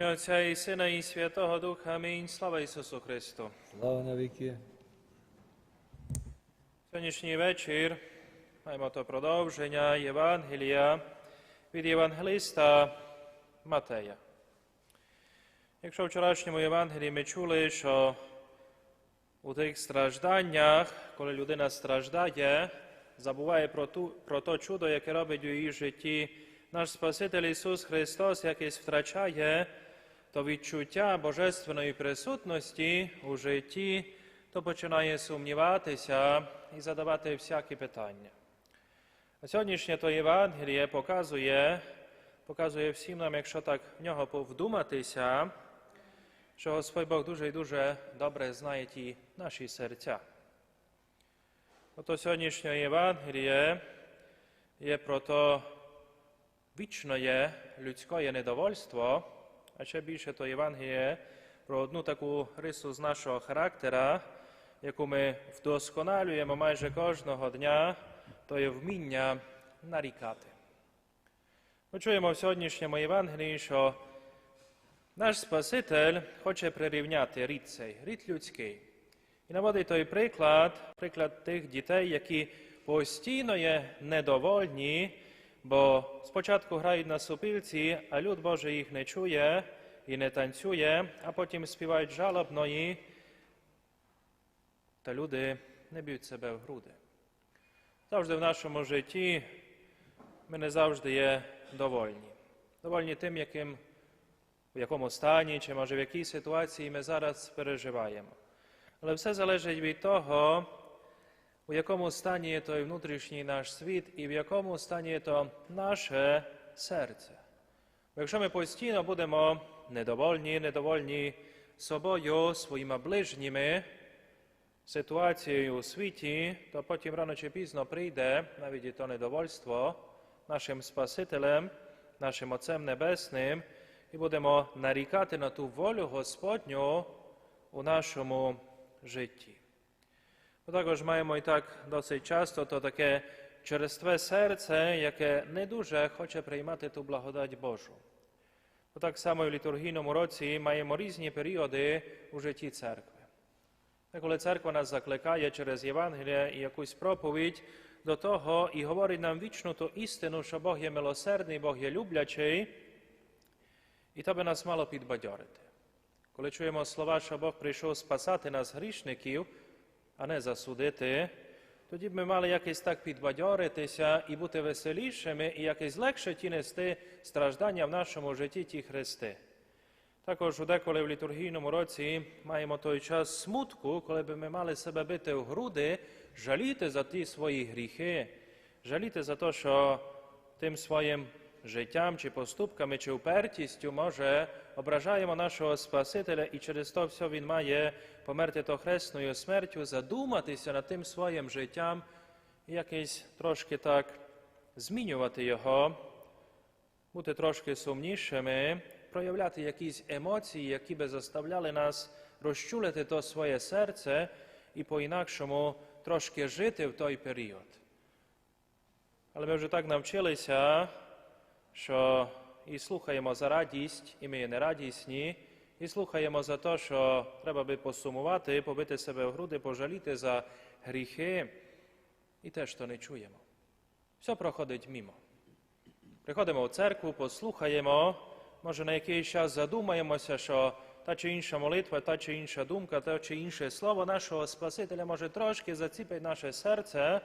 Отця і Сина, і Святого Духа. Амінь. Слава Ісусу Христу. Слава навіки. Сьогоднішній вечір маємо то продовження Євангелія від Євангелиста Матея. Якщо в вчорашньому Євангелії ми чули, що у тих стражданнях, коли людина страждає, забуває про, ту, про то чудо, яке робить у її житті, наш Спаситель Ісус Христос якесь втрачає то відчуття божественної присутності у житті, то починає сумніватися і задавати всякі питання. А сьогоднішнє то Євангеліє показує, показує всім нам, якщо так в нього повдуматися, що Господь Бог дуже і дуже добре знає ті наші серця. Ото сьогоднішнє Євангеліє є про то вічне людське недовольство, а ще більше то Євангеліє про одну таку рису з нашого характера, яку ми вдосконалюємо майже кожного дня, то є вміння нарікати. Ми чуємо в сьогоднішньому Євангелії, що наш Спаситель хоче прирівняти рід цей, рід людський. І наводить той приклад, приклад тих дітей, які постійно є недовольні, бо спочатку грають на супілці, а люд Божий їх не чує і не танцює, а потім співають жалобно і та люди не б'ють себе в груди. Завжди в нашому житті ми не завжди є довольні. Довольні тим, яким, в якому стані, чи може в якій ситуації ми зараз переживаємо. Але все залежить від того, у якому стані є той внутрішній наш світ і в якому стані є то наше серце. Бо якщо ми постійно будемо недовольні, недовольні собою, своїми ближніми, ситуацією у світі, то потім рано чи пізно прийде навіть і то недовольство нашим Спасителем, нашим Отцем Небесним, і будемо нарікати на ту волю Господню у нашому житті. Бо також маємо і так досить часто то таке черстве серце, яке не дуже хоче приймати ту благодать Божу. Бо так само і в літургійному році маємо різні періоди у житті церкви. Коли церква нас закликає через Євангелія і якусь проповідь до того і говорить нам вічну ту істину, що Бог є милосердний, Бог є люблячий, і то би нас мало підбадьорити. Коли чуємо слова, що Бог прийшов спасати нас грішників, а не засудити, тоді б ми мали якось так підбадьоритися і бути веселішими, і якось легше ті нести страждання в нашому житті ті хрести. Також деколи в літургійному році маємо той час смутку, коли б ми мали себе бити в груди, жаліти за ті свої гріхи, жаліти за те, що тим своїм життям чи поступками, чи упертістю, може, ображаємо нашого Спасителя, і через то все Він має померти то хресною смертю, задуматися над тим своїм життям і якось трошки так змінювати його, бути трошки сумнішими, проявляти якісь емоції, які би заставляли нас розчулити то своє серце і по-інакшому трошки жити в той період. Але ми вже так навчилися, що і слухаємо за радість, і ми є нерадісні, і слухаємо за те, що треба би посумувати, побити себе в груди, пожаліти за гріхи, і теж то не чуємо. Все проходить мімо. Приходимо в церкву, послухаємо, може на якийсь час задумаємося, що та чи інша молитва, та чи інша думка, та чи інше слово нашого Спасителя може трошки заціпить наше серце,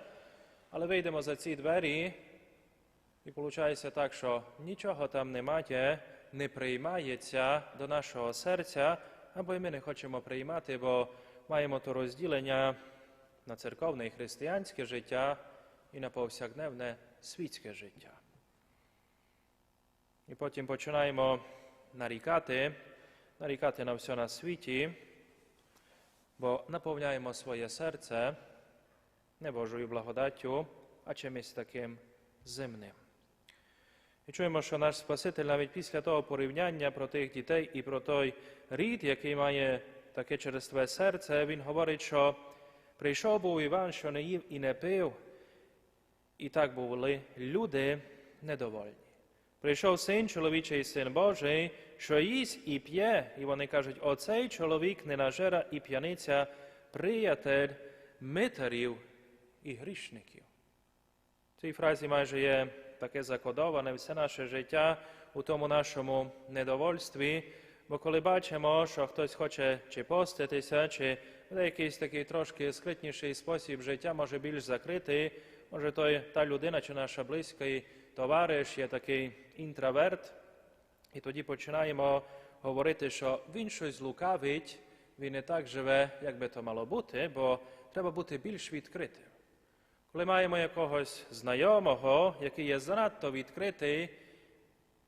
але вийдемо за ці двері, і виходить так, що нічого там немає, не приймається до нашого серця, або й ми не хочемо приймати, бо маємо то розділення на церковне і християнське життя і на повсякденне світське життя. І потім починаємо нарікати, нарікати на все на світі, бо наповняємо своє серце не Божою благодаттю, а чимось таким земним. І чуємо, що наш Спаситель навіть після того порівняння про тих дітей і про той рід, який має таке черстве серце, він говорить, що прийшов був Іван, що не їв і не пив, і так були люди недовольні. Прийшов син чоловічий син Божий, що їсть і п'є, і вони кажуть, оцей чоловік ненажера і п'яниця, приятель митарів і грішників. В цій фразі майже є таке закодоване все наше життя у тому нашому недовольстві, бо коли бачимо, що хтось хоче чи поститися, чи в якийсь такий трошки скритніший спосіб життя, може більш закритий, може той, та людина чи наша близький товариш є такий інтроверт, і тоді починаємо говорити, що він щось лукавить, він не так живе, як би то мало бути, бо треба бути більш відкритим. Коли маємо якогось знайомого, який є занадто відкритий,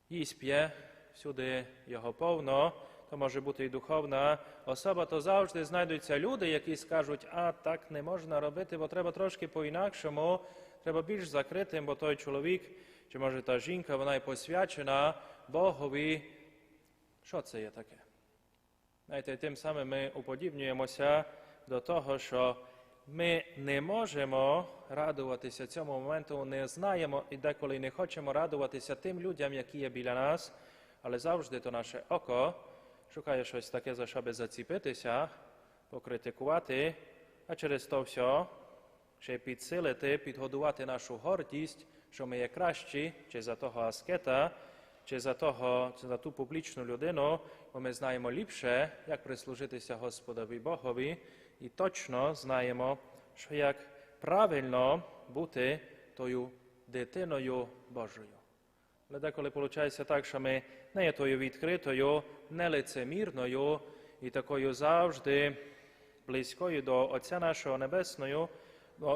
їсть п'є, всюди його повно, то може бути і духовна особа, то завжди знайдуться люди, які скажуть, а так не можна робити, бо треба трошки по-інакшому, треба більш закритим, бо той чоловік, чи може та жінка, вона є посвячена Богові. Що це є таке? Знаєте, тим самим ми уподібнюємося до того, що ми не можемо радуватися цьому моменту, не знаємо і деколи не хочемо радуватися тим людям, які є біля нас, але завжди то наше око шукає щось таке, за що би заціпитися, покритикувати, а через то все ще підсилити, підгодувати нашу гордість, що ми є кращі, чи за того аскета, чи за того, чи за ту публічну людину, бо ми знаємо ліпше, як прислужитися Господові Богові, і точно знаємо, що як правильно бути тою дитиною Божою. Але деколи виходить так, що ми не є тою відкритою, нелицемірною і такою завжди близькою до Отця нашого Небесного,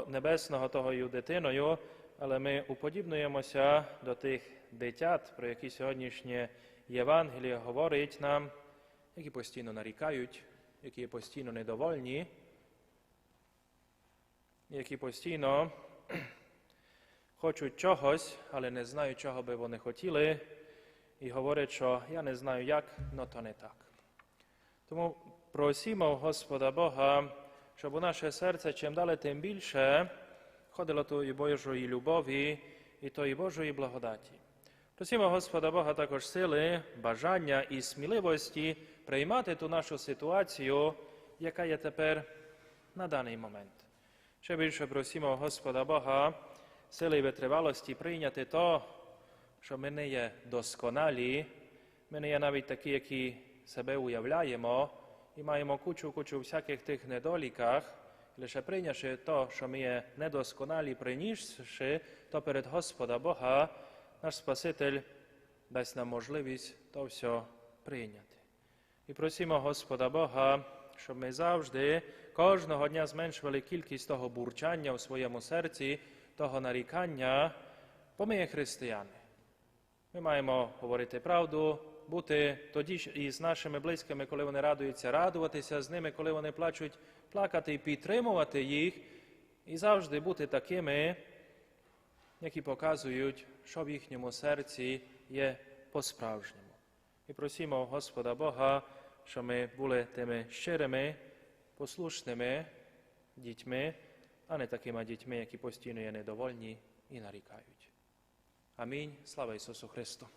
Небесного тою дитиною, але ми уподібнуємося до тих дитят, про які сьогоднішнє Євангеліє говорить нам, які постійно нарікають, які постійно недовольні, які постійно хочуть чогось, але не знають, чого би вони хотіли, і говорять, що я не знаю як, но то не так. Тому просимо Господа Бога, щоб у наше серце чим далі, тим більше ходило тої Божої любові і тої Божої благодаті. Просимо Господа Бога також сили, бажання і сміливості приймати ту нашу ситуацію, яка є тепер на даний момент. Ще більше просимо Господа Бога сили і витривалості прийняти то, що ми не є досконалі, ми не є навіть такі, які себе уявляємо, і маємо кучу кучу всяких тих недоліках, лише прийнявши то, що ми є недосконалі, принісши то перед Господа Бога, наш Спаситель дасть нам можливість то все прийняти. І просимо Господа Бога, щоб ми завжди кожного дня зменшували кількість того бурчання у своєму серці, того нарікання, бо ми є християни. Ми маємо говорити правду, бути тоді ж і з нашими близькими, коли вони радуються, радуватися з ними, коли вони плачуть, плакати і підтримувати їх, і завжди бути такими, які показують, що в їхньому серці є по-справжньому. І просимо Господа Бога, щоб ми були тими щирими, послушними дітьми, а не такими дітьми, які постійно є недовольні і нарікають. Амінь. Слава Ісусу Христу!